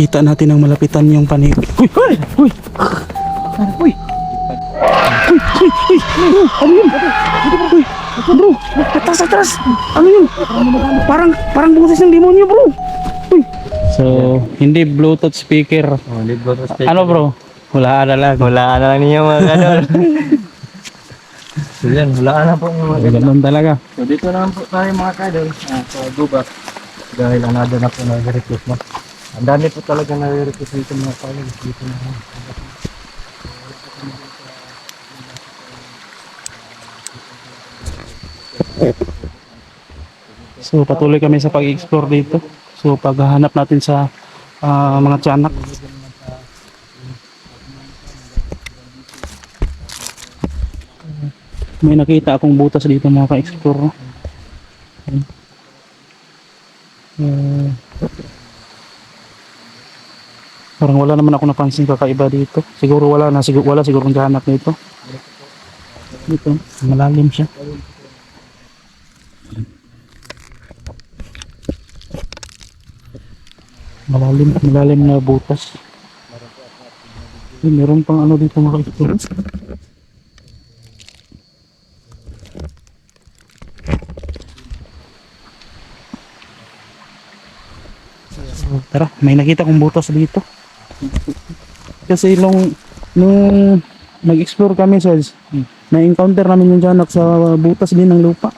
Kita natin ang malapitan yung panig. Uy! Uy! Uy! Uy! Uy! Uy! Uy! Ano yun? Uy! Bro! Atras! Atras! Ano yun? Parang, parang boses ng demonyo bro! Uy! So, hindi Bluetooth speaker. Oh, lead bro. Ano bro? Wala na lang. Wala na lang ninyo mga ganun. so yan, wala na po mga ganun. Ganun talaga. So dito naman po tayo mga kadol uh, sa Gubat. Dahil another na po nag-request mo. Ang dami po talaga nag-request dito mga kadol. Dito na. So, patuloy kami sa pag-explore dito. So, paghahanap natin sa ah, mga tiyanak. May nakita akong butas dito mga ka-explore. Ayun. Uh, parang wala naman ako napansin kakaiba dito. Siguro wala na, siguro wala siguro hanap nito. Dito, malalim siya. Malalim, malalim na butas. Eh, meron pang ano dito mga ka-explore. So, tara, may nakita kong butas dito. Kasi nung, nung nag-explore kami sa na-encounter namin yung janak sa butas din ng lupa.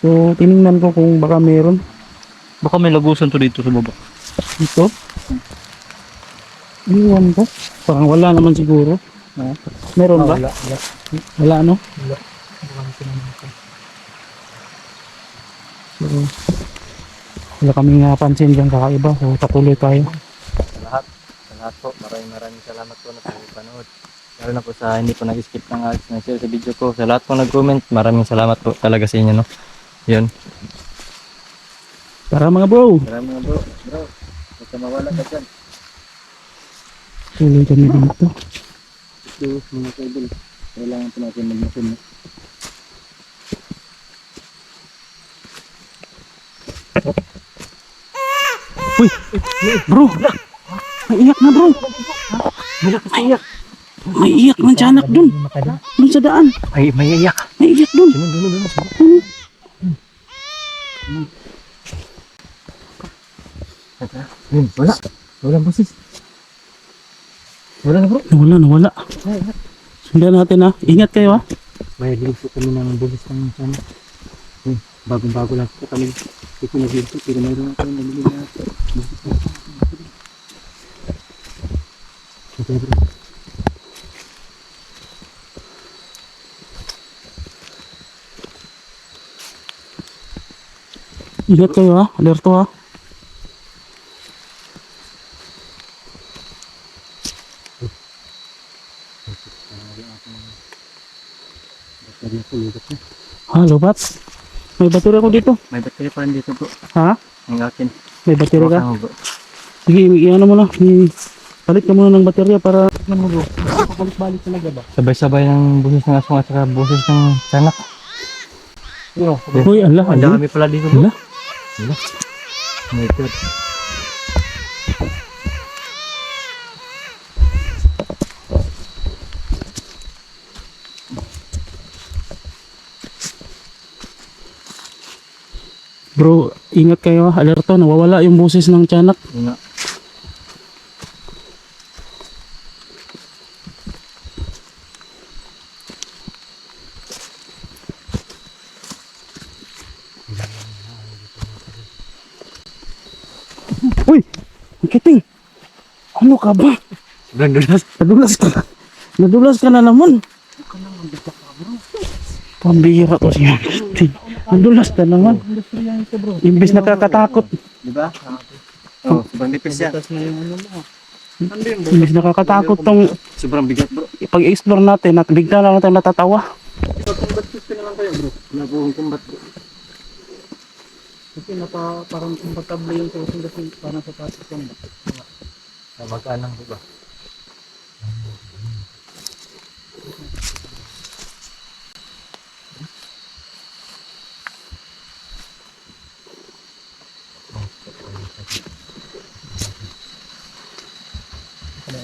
So, tiningnan ko kung baka meron Baka may lagusan to dito sa baba. dito. Iwan ko. Parang wala naman siguro. Meron ba? Wala, wala. Wala, no? Wala. So, wala kaming napansin dyan kakaiba. So, patuloy tayo. Lahat. Po. Maraming maraming salamat po na panood. Lalo na po sa hindi po nag-skip ng ads na share sa video ko. Sa lahat po nag-comment, maraming salamat po talaga sa inyo. No? Yun. Tara mga bro. Maraming mga bro. Bro, huwag ka mawala ka dyan. Tuloy kami dito. Ito, mga kaibol. Kailangan po natin mag-masin. Uy! Bro! Naiyak na bro! Naiyak! Naiyak ng tiyanak dun! Dun sa daan! Ay, may iyak. Naiyak dun! Sino, dulo, dulo. Yun, wala. Wala boses. Wala na bro. Nawala, nawala. Sundan natin ha. Ingat kayo ha. May po kami ng bulis ng. Hmm, bagong-bago lang po kami. Ito na dito, pero mayroon ako nabili na. Ingat kayo ha. Alerto ha. Halo, Pat. May battery ako dito. May battery pa rin dito bro. Ha? Ang akin. May battery ka? Baka mo, bro. Sige, i-ano mo na. Palit ka muna ng baterya para... Ano mo bro? Pabalik-balik talaga ba? Sabay-sabay ng buses ng asong at saka buses ng sanak. Uy, ala, Ang dami pala dito bro. Ala. Ala. My God. Bro, ingat kayo ha. Alerto, nawawala yung boses ng tiyanak. Yun nga. Uy! Kiting! Ano ka ba? Sobrang dulas. Nadulas ka na. Nadulas ka na naman. Pambihira to siya. Nadulas ka naman. Imbis nakakatakot. Di ba? Oh, sobrang nipis yan. Imbis nakakatakot tong Sobrang bigat bro. pag-explore natin at bigla na lang tayo natatawa. Nagkukumbat bro. Kasi naka, parang komportable yung susunod parang sa taas yung Mag-anang di ba?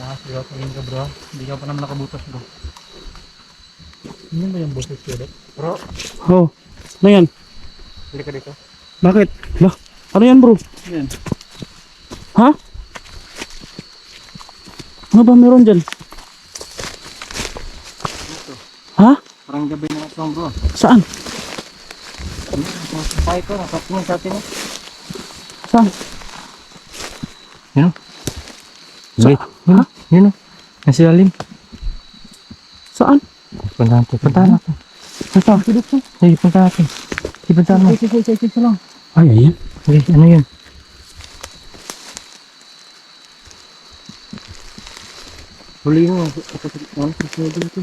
Ah, sigaw tingin ka bro. Hindi ka pa naman nakabutas bro. Ano ba yung butas ko Bro, Oh, ano yan? balik ka dito. Bakit? Lah, ano yan bro? Yan. Ha? Ano ba meron dyan? Ha? Parang gabi na ito bro. Saan? Kapay ko, nakatingin sa atin. Saan? Yun o. Sa- Wait, yun o. Yun o. Nasa. Saan? Punta natin. Punta natin. Nasa? Sige, punta natin. Sige, punta mo. Sige, sige, sige, sige lang. Ay, ayan. Ano yun? Huli mo. Ano sa dito?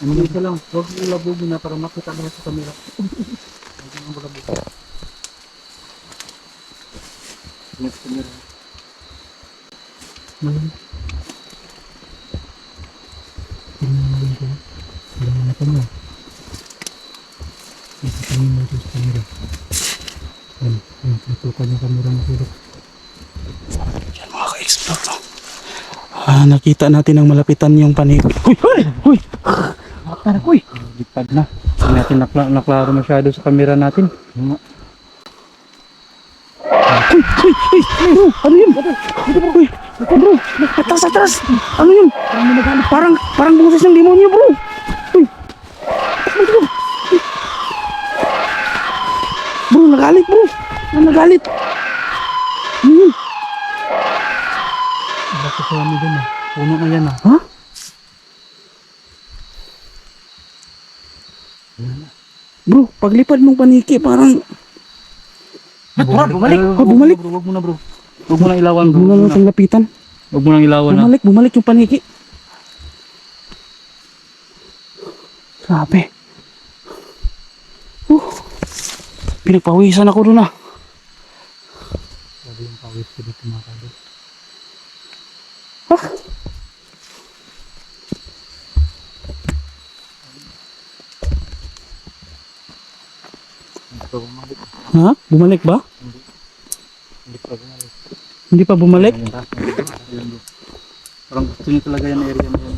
Ano isa lang, huwag mo labugin na para makita mo sa camera. Huwag mo labugin. Next camera. Mahal. Tingnan ko. Tingnan na mo. Ito tingin mo sa camera. Yung camera mo sila. Ah, nakita natin ang malapitan yung panig. Uy! Uy! Uy! Tara, uy! Lipad na. Hindi natin nakla naklaro masyado sa camera natin. Uy! Uy! Uy! Bro! Ano yun? Uy! Bro! Atras! Atras! Ano yun? Parang, parang boses ng demonyo bro! Uy! Ano bro? Uy. Nagalit bro! Ano nagalit? Ano yun? Amin dyan ah? Puno na yan ah. Ha? Bro, paglipad mong paniki, parang Bro, bumalik! Oh, bumalik. Bro, wag mo na bro. Huwag mo na ilawan bro. Huwag mo na natin lapitan. Huwag mo na ilawan na. Bumalik, bumalik yung paniki. Grabe. Uh, pinagpawisan ako doon ah. Sabi yung pawis ko dito mga kabro. Pa bumalik. Ha? Bumalik ba? Hindi pa bumalik. Hindi pa bumalik? Parang gusto niyo talaga yung area na yan.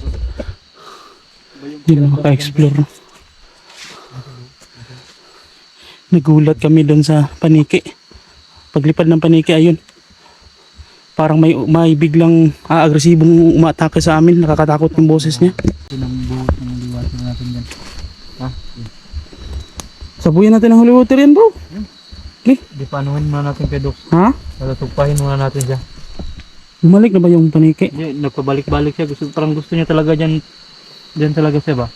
Hindi na maka-explore. Nagulat kami doon sa paniki. Paglipad ng paniki, ayun. Parang may, may biglang ah, agresibong umatake sa amin. Nakakatakot yung boses niya. Sabuyan natin ang holy water yan bro. Di panuhin muna natin kay Doc. Ha? Tatugpahin muna natin siya. Bumalik na ba yung paniki? Hindi, nagpabalik-balik siya. Gusto, parang gusto niya talaga dyan. Dyan talaga siya ba?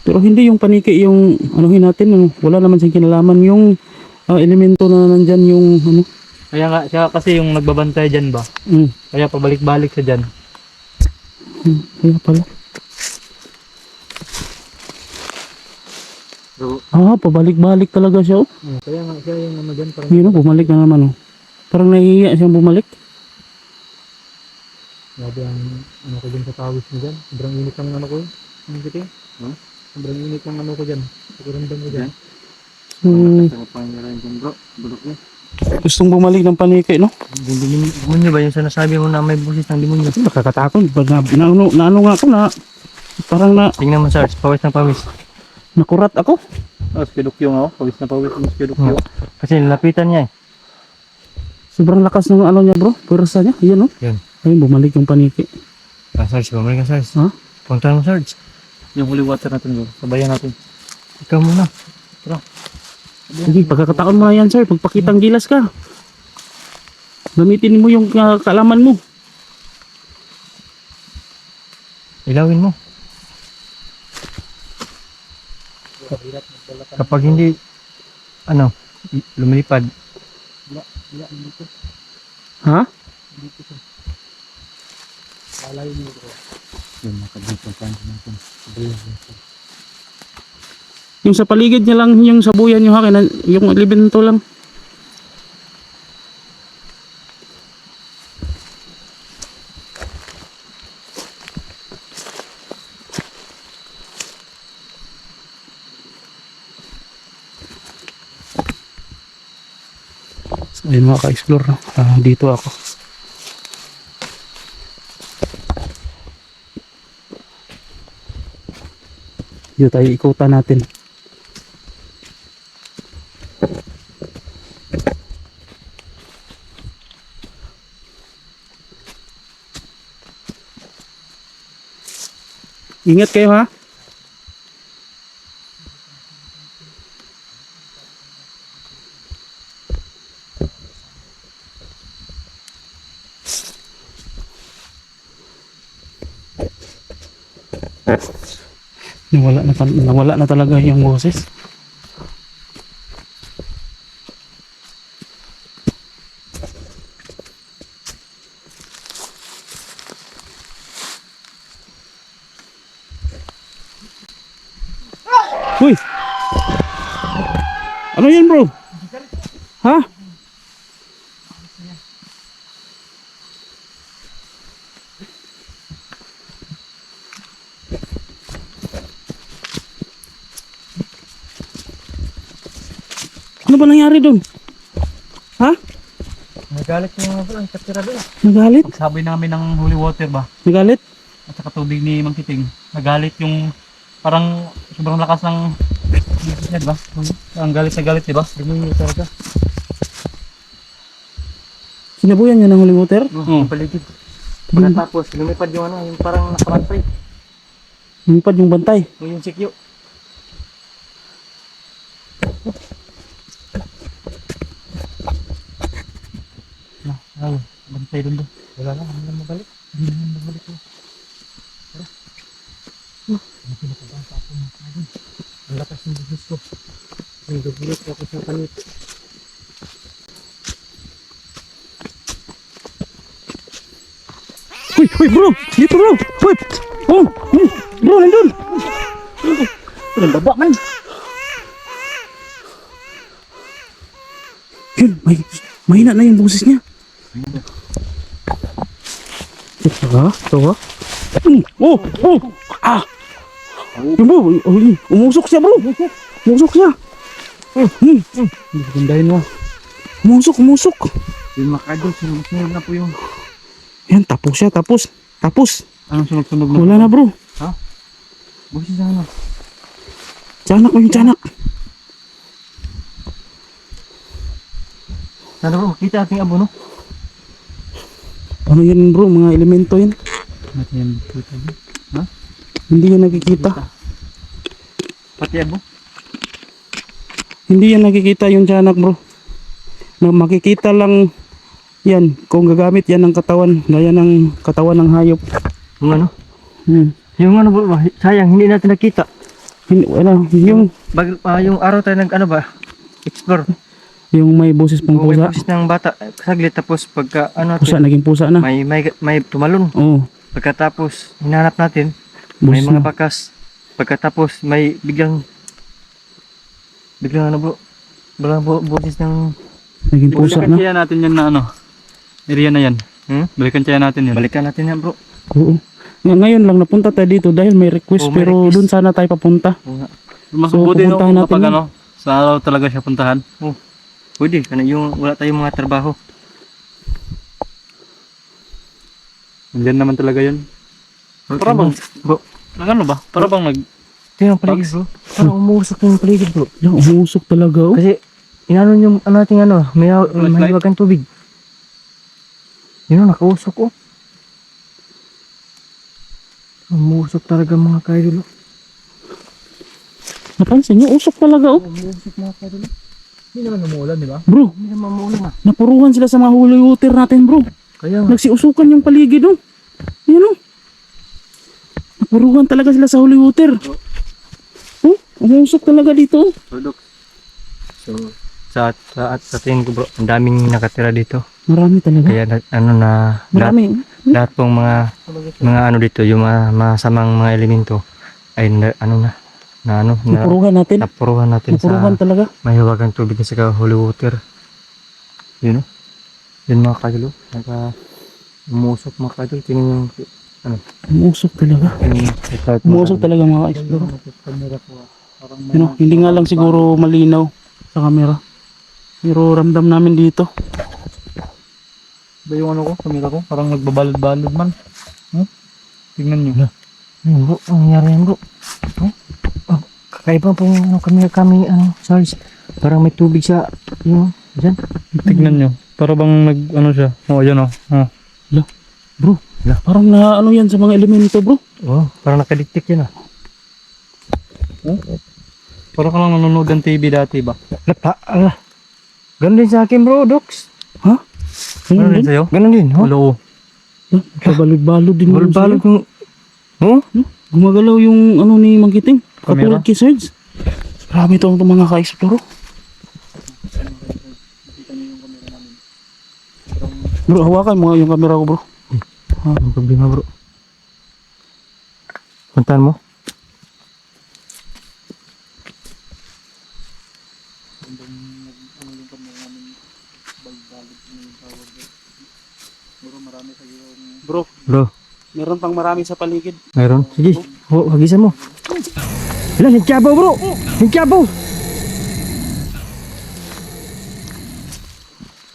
Pero hindi yung paniki yung anuhin natin. Ano, wala naman siyang kinalaman. Yung ah, elemento na nandyan yung ano. Kaya nga, siya kasi yung nagbabantay dyan ba? Mm, Kaya pabalik-balik siya dyan. mm, kaya pala. So, Ah, pabalik-balik talaga siya. Oh. kaya nga siya yung ano dyan. Parang Yun, bumalik na naman. Oh. Parang nahihiya siyang bumalik. Grabe ang ano ko dyan sa tawis mo dyan. Sobrang init ng ano ko yun. Ang kita Hmm? Sobrang init ng ano ko dyan. Pakiramdam ko dyan. So, Sa pangyayari dyan bro. Bulok niya. Gustong bumalik ng paniki, no? Demonyo ba yung sinasabi mo na may busis ng demonyo? Nakakatakot. Pag na, na, ano, na, ano nga ako na, parang na, Tingnan mo Sarge, pawis na pawis. nakurat ako. Oh, skidukyo nga oh. Pawis na pawis ang skidukyo. Kasi lapitan niya eh. Sobrang lakas ng ano niya, bro. Pwersa niya. Yan, no? Yan. Ayun, bumalik yung paniki. Ah, Sarge, bumalik ka Sarge. Ha? Punta mo Sarge. Yung holy water natin bro. Sabayan natin. Ikaw muna. Sige, pagkakataon mo na yan, sir. Pagpakitang gilas ka. Gamitin mo yung ah, kaalaman mo. Ilawin mo. Kapag hindi, ano, lumilipad, Ha? yung makabalipan natin. Yung sa paligid niya lang, yung sabuyan yung akin, yung libento lang. So, ayun mga ka-explore, uh, dito ako. Dito tayo ikutan natin. Ingat kayo ha. Nawala na, nawala na talaga yung boses. Uy! Ano yan bro? Ha? Ano ba nangyari doon? Ha? Nagalit yung mga bro, ang katira doon. Nagalit? Pagsaboy namin ng holy water ba? Nagalit? At saka tubig ni Mang Kiting. Nagalit yung parang sobrang lakas ng boses niya, di ba? Ang galit na galit, di ba? Dumi talaga. Sinabuyan niya ng holy water? Oo. Yung paligid. Pagkatapos, lumipad yung ano, yung parang nakapantay. Lumipad yung bantay. Yung sikyo. Ay, bantay doon doon. Wala na, hindi na mabalik. Hindi naman magbalik ko. Ang lakas ng bugis ko. Ang gagulot ako sa kanit. Uy, uy bro! Dito bro! Uy! Oh! Hmm, bro, nandun! Walang baba man. Yun, may, mahina na yung boses niya. Ito ha? Ito ha? Hmm, Oh! Oh! Ah! Yun bro! Umusok siya bro! Umusok siya! Hmm, hmm. Gandahin mo. Umusok, umusok! Yung mga idol, sunod-sunod na po yung... Yan, tapos siya, tapos. Tapos. Anong sunod-sunod na? Wala na bro. Busi sa ano? Tiyanak mo yung tiyanak. Sana bro, makita ating abo no? Ano yan bro? Mga elemento yan. Natin yan mo. Hindi yan nakikita. Pati abo. Hindi yan nakikita yung tiyanak bro. Na makikita lang yan kung gagamit yan ng katawan. Gaya ng katawan ng hayop. Yung ano? Hmm. Yung ano bro, sayang, hindi natin nakita. Hindi, ano, yung, Bag, ah, yung araw tayo nag ano ba? Explore. yung may boses pang May pusa. boses ng bata. Saglit tapos pagka ano Pusa, naging pusa na. may, may, may tumalon. Oo. Pagkatapos, hinanap natin, may Boses mga na. bakas. Pagkatapos, may biglang, biglang ano bro, biglang bu- boses ng, Naging pusa Balikan na. kaya natin yan na ano. Area na yan. hmm? Balikan kaya natin yan. Balikan natin yan bro. Oo. Nga- Ngayon lang napunta tayo dito dahil may request Oo, may pero request. doon sana tayo papunta. Oo nga. Mas So, mabuti no, pupuntahan natin kapag yun. ano, sa araw talaga siya puntahan. Pwede, kana yung wala tayong mga trabaho. Nandiyan naman talaga yun. Para bang, bro, nang ano ba? Para bang nag, Tingnan ang paligid bro. Parang umusok yung paligid bro. Yan, umusok talaga oh. Kasi, inano yung ano natin ano, may, Flashlight? mahiwagan tubig. Yun o, nakausok oh. Umusok talaga mga kaidol. oh. Napansin niyo, usok talaga oh. Umusok mga kaidol. Hindi naman umuulan, di ba? Bro, Hindi naman umuulan ah. napuruhan sila sa mga holy water natin bro. Kaya nga. Nagsiusukan yung paligid oh. Yan oh. Napuruhan talaga sila sa holy water. Oh, umusok talaga dito oh. So, sa, sa, sa tingin ko bro, ang daming nakatira dito. Marami talaga. Kaya na, ano na, lahat, Marami. lahat pong mga, mga ano dito, yung mga masamang mga elemento, ay na, ano na, na ano, na, Napuruhan natin. napuruhan natin Napuruhan sa talaga. mahiwagang tubig na sa holy water. Yun o. Yun mga kadilo. Naka umusok mga kadilo. Tingnan yung Umusok talaga. Umusok talaga mga ka-explore. Camera ah. You know, hindi nga lang siguro malinaw sa camera. Pero ramdam namin dito. ba yung ano ko, camera ko? Parang nagbabalod-balod man. Hmm? Tingnan nyo. Ayun bro, ang nangyari yan bro. Oh, Kaiba pong ano, kami kami ano, Sarge. Parang may tubig sa yung dyan. Tignan nyo. Para bang nag, ano siya. Oh, yan oh. oh. Bro, parang na ano yan sa mga elemento bro. Oh, parang nakadiktik yan ah. Para ka lang nanonood ng TV dati ba? Lapa, ala. Ganon din sa akin bro, Docs. Ha? Ano rin din? sa'yo? Ganon din, oh. Wala oh. Kabalod-balod din yun Balbalog sa'yo. yung... Oh? Gumagalaw yung ano ni Mangkiting. Kamera? Katulad kay Sarge. Marami itong mga ka-exploro. Bro, hawakan mo nga yung camera ko bro. Ang problema bro. Puntahan mo? Bro, Bro, meron pang marami sa paligid. mayroon. Sige, oh, hagisan mo. Wala, nagkyabaw bro! Nagkyabaw!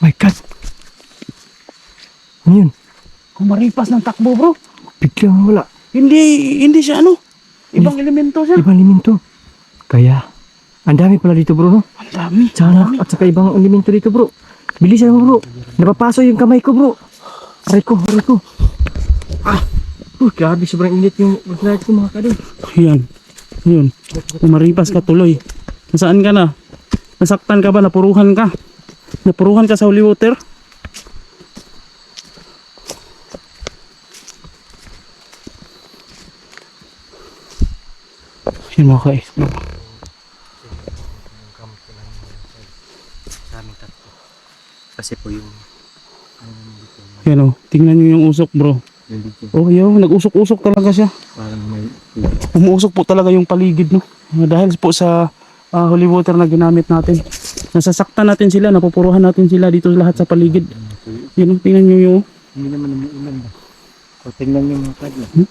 My God! Ano yun? Kumaripas ng takbo bro. Biglang wala. Hindi, hindi siya ano. Ibang elemento siya. Ibang elemento. Kaya, ang dami pala dito bro, no? Ang dami. Sana, at saka ibang elemento dito bro. Bilisan mo bro. Napapaso yung kamay ko bro. Aray ko, aray ko. Ah! Uh, grabe, sobrang init yung flashlight ko mga kadol. Yan. Yun. Kumaripas ka tuloy. Nasaan ka na? Nasaktan ka ba? Napuruhan ka? Napuruhan ka sa holy water? Yan mga tatlo. Kasi po yung... Yan o. Tingnan nyo yung usok bro. Oh yo, nag-usok-usok talaga siya. Parang may... Umuusok po talaga yung paligid no. Ah, Dahil po sa ah, holy water na ginamit natin. Nasasaktan natin sila, napupuruhan natin sila dito lahat sa paligid. Yun, tingnan nyo yung Hindi naman umuulan ba? O tingnan niyo mga kadlo. Hmm?